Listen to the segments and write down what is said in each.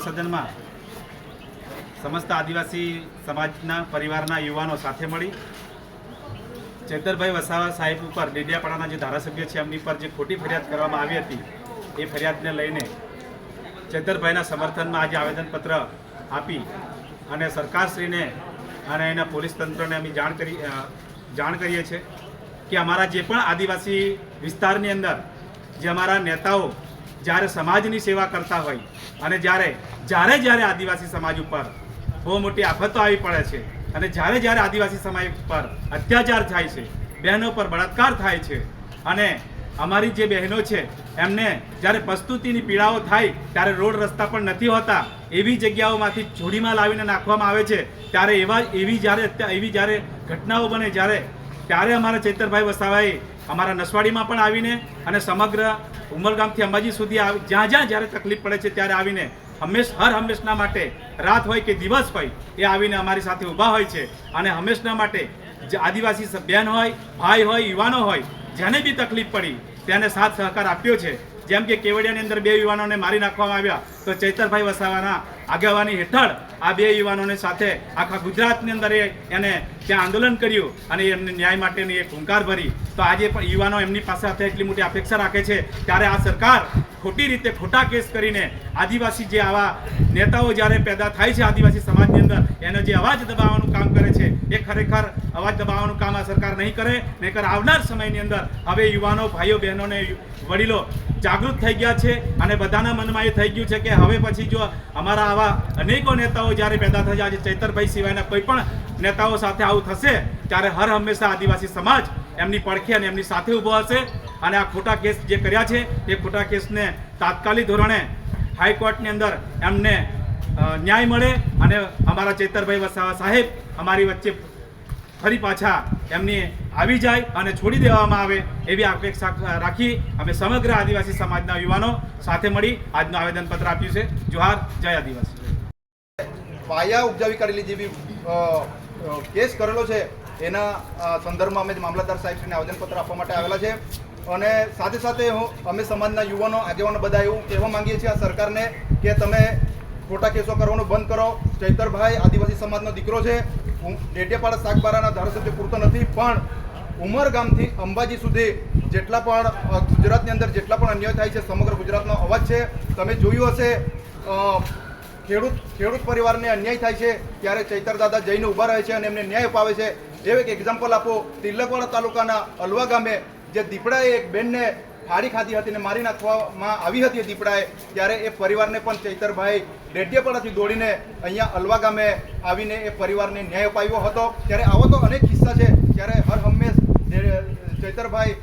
સદનમાં સમસ્ત આદિવાસી સમાજના, પરિવારના યુવાનો સાથે મળી ચેતરભાઈ વસાવા સાહેબ ઉપર, ડેડિયાપાડાના જે ધારાસભ્ય છે, એમની પર જે ખોટી ફરિયાદ કરવામાં આવી હતી, એ ફરિયાદને લઈને ચેતરભાઈના સમર્થનમાં આજે આવેદનપત્ર આપી અને સરકારશ્રીને અને એના પોલીસ તંત્રને અમે જાણ કરી જાણ કરીએ છીએ કે અમારા જે પણ આદિવાસી વિસ્તારની અંદર જે અમારા નેતાઓ જ્યારે સમાજની સેવા કરતા હોય અને જ્યારે જ્યારે જ્યારે આદિવાસી સમાજ ઉપર બહુ મોટી આફતો આવી પડે છે અને જ્યારે જ્યારે આદિવાસી સમાજ પર અત્યાચાર થાય છે, બહેનો પર બળાત્કાર થાય છે અને અમારી જે બહેનો છે, એમને જ્યારે પ્રસ્તુતિની પીડાઓ થાય ત્યારે રોડ રસ્તા પણ નથી હોતા, એવી જગ્યાઓમાંથી જોડીમાં લાવીને નાખવામાં આવે છે, ત્યારે એવા એવી જ્યારે એવી જ્યારે ઘટનાઓ બને જ્યારે, ત્યારે અમારા ચૈતરભાઈ વસાવાએ અમારા નસવાડીમાં પણ આવીને અને સમગ્ર ઉમરગામથી અંબાજી સુધી આવી જ્યાં જ્યાં જ્યારે તકલીફ પડે છે ત્યારે આવીને હંમેશ હર હંમેશના માટે રાત હોય કે દિવસ હોય એ આવીને અમારી સાથે ઊભા હોય છે. અને હંમેશના માટે આદિવાસી બહેન હોય, ભાઈ હોય, યુવાનો હોય, જેને બી તકલીફ પડી તેને સાથ સહકાર આપ્યો છે. જેમ કે કેવડિયાની અંદર બે યુવાનોને મારી નાખવામાં આવ્યા, તો ચૈતરભાઈ વસાવાના આગેવાની હેઠળ આ બે યુવાનોને સાથે આખા ગુજરાતની અંદર એને ત્યાં આંદોલન કર્યું અને એમને ન્યાય માટેની એક હુંકાર ભરી તો આજે પણ યુવાનો એમની પાસે એટલી મોટી અપેક્ષા રાખે છે ત્યારે આ સરકાર ખોટી રીતે ખોટા કેસ કરીને આદિવાસી જે આવા નેતાઓ જ્યારે પેદા થાય છે આદિવાસી સમાજની અંદર, એનો જે અવાજ દબાવવાનું કામ કરે છે, એ ખરેખર અવાજ દબાવવાનું કામ આ સરકાર નહીં કરે. નહીંતર આવનાર સમયની અંદર હવે યુવાનો, ભાઈઓ, બહેનોને વડીલો જાગૃત થઈ ગયા છે અને બધાના મનમાં એ થઈ ગયું છે કે હવે પછી જો અમારા આવા અનેકો નેતાઓ જ્યારે પેદા થશે, આજે ચૈતરભાઈ સિવાયના કોઈ પણ નેતાઓ સાથે આવું થશે, ત્યારે હર હંમેશા આદિવાસી સમાજ એમની પડખે અને એમની સાથે ઊભો હશે. અને આ ખોટા કેસ જે કર્યા છે, એ ખોટા કેસને તાત્કાલિક ધોરણે હાઈકોર્ટની અંદર એમને ન્યાય મળે અને અમારા ચેતરભાઈ વસાવા સાહેબ અમારી વચ્ચે ફરી પાછા એમની આવી જાય અને છોડી દેવામાં આવે એવી અપેક્ષા રાખી અમે સમગ્ર આદિવાસી સમાજના યુવાનો સાથે મળી આજનું આવેદનપત્ર આપ્યું છે. જોહાર, જય આદિવાસી. પાયા ઉપજાવી કાઢેલી જેવી કેસ કરેલો છે. એના સંદર્ભમાં અમે મામલતદાર સાહેબશ્રીને આવેદનપત્ર આપવા માટે આવેલા છે. અને સાથે સાથે હું, અમે સમાજના યુવાનો, આગેવાનો બધા એવું કહેવા માંગીએ છીએ આ સરકારને કે તમે ખોટા કેસો કરવાનું બંધ કરો. ચૈતરભાઈ આદિવાસી સમાજનો દીકરો છે. હું ડેડિયાપાડા શાકબારાના ધારાસભ્ય પૂરતો નથી, પણ ઉમરગામથી અંબાજી સુધી જેટલા પણ ગુજરાતની અંદર જેટલા પણ અન્યાય થાય છે, સમગ્ર ગુજરાતનો અવાજ છે. તમે જોયું હશે ખેડૂત ખેડૂત પરિવારને અન્યાય થાય છે, ત્યારે ચૈતર દાદા જઈને ઊભા રહે છે અને એમને ન્યાય અપાવે છે. એવું એક એક્ઝામ્પલ આપો, તિલકવાડા તાલુકાના અલવા ગામે જે દીપડાએ એક બેનને ફાડી ખાધી હતી અને મારી નાખવામાં આવી હતી દીપડાએ, ત્યારે એ પરિવારને પણ ચૈતરભાઈ ડેડિયાપાડાથી દોડીને અહીંયા અલવા ગામે આવીને એ પરિવારને ન્યાય અપાવ્યો હતો. ત્યારે આવો તો અનેક કિસ્સા છે, ત્યારે હર હંમેશ ચૈતરભાઈ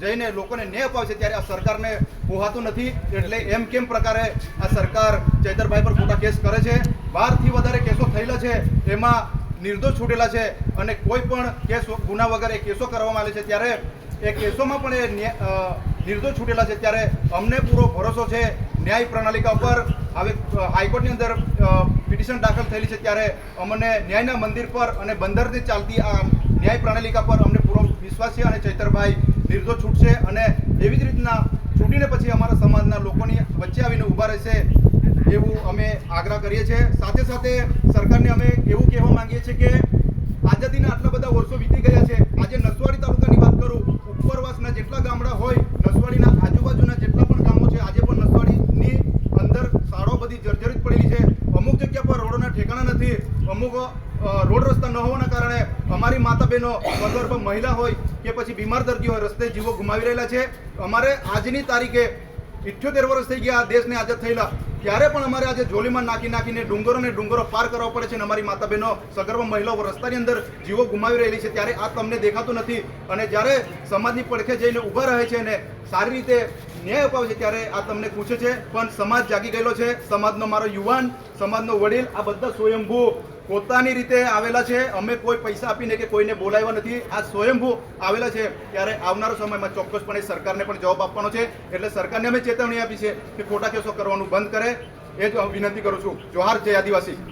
જઈને લોકોને ન્યાય અપાવે છે, ત્યારે આ સરકારને પોહાતું નથી. એટલે એમ કેમ પ્રકારે આ સરકાર ચૈતરભાઈ પર ખોટા કેસ કરે છે? બારથી વધારે કેસો થયેલા છે, એમાં નિર્દોષ છૂટેલા છે અને કોઈ પણ કેસ, ગુના વગર એ કેસો કરવામાં આવે છે, ત્યારે એ કેસોમાં પણ એ નિર્દોષ છૂટેલા છે. ત્યારે અમને પૂરો ભરોસો છે. ન્યાય પ્રણાલિકા ઉપર હવે હાઈકોર્ટની અંદર પિટિશન દાખલ થયેલી છે. ત્યારે અમને ન્યાયના મંદિર પર અને બંદરની ચાલતી આ ન્યાય પ્રણાલિકા પર અમને પૂરો વિશ્વાસ છે અને ચૈતરભાઈ નિર્દોષ છૂટશે. અને એવી જ રીતના છૂટીને પછી અમારા સમાજના લોકોની વચ્ચે આવીને ઊભા રહેશે. એવું અમે આગ્રહ કરીએ છીએ. સાથે સાથે સરકારને અમે એવું કહેવા માંગીએ છીએ કે આઝાદીના આટલા બધા વર્ષો વીતી ગયા છે. આજે નસવાડી તાલુકાની વાત કરું, ઉપરવાસના જેટલા ગામડા હોય, નસવાડીના આજુબાજુના જેટલા પણ ગામો છે, આજે પણ નસવાડીની અંદર શાળાઓ બધી જર્જરિત પડેલી છે. અમુક જગ્યા પર રોડોના ઠેકાણા નથી. અમુક રોડ રસ્તા ન હોવાના કારણે અમારી માતા બહેનો સગર્ભ મહિલા હોય કે પછી બીમાર દર્દી હોય, રસ્તે જીવો ગુમાવી રહેલા છે. અમારે આજની તારીખે ઇઠ્યોતેર વર્ષ થઈ ગયા દેશને આઝાદ થયેલા. ત્યારે પણ અમારે આજે જોલીમાં નાખી નાખીને ડુંગરો ને ડુંગરો પાર કરવા પડે છે અને અમારી માતા બહેનો સગર્ભ મહિલાઓ રસ્તાની અંદર જીવો ગુમાવી રહેલી છે, ત્યારે આ તમને દેખાતું નથી. અને જ્યારે સમાજની પડખે જઈને ઊભા રહે છે અને સારી રીતે ન્યાય અપાવે છે, ત્યારે આ તમને પૂછે છે, પણ સમાજ જાગી ગયેલો છે? સમાજનો મારો યુવાન, સમાજનો વડીલ, આ બધા સ્વયંભૂ પોતાની રીતે આવેલા છે. અમે કોઈ પૈસા આપીને કે કોઈને બોલાવ્યા નથી. આ સ્વયંભૂ આવેલા છે. ત્યારે આવનારો સમયમાં ચોક્કસપણે સરકારને પણ જવાબ આપવાનો છે. એટલે સરકારને અમે ચેતવણી આપી છે કે ખોટા કેસો કરવાનું બંધ કરે. એ જ વિનંતી કરું છું. જોહાર, જય આદિવાસી.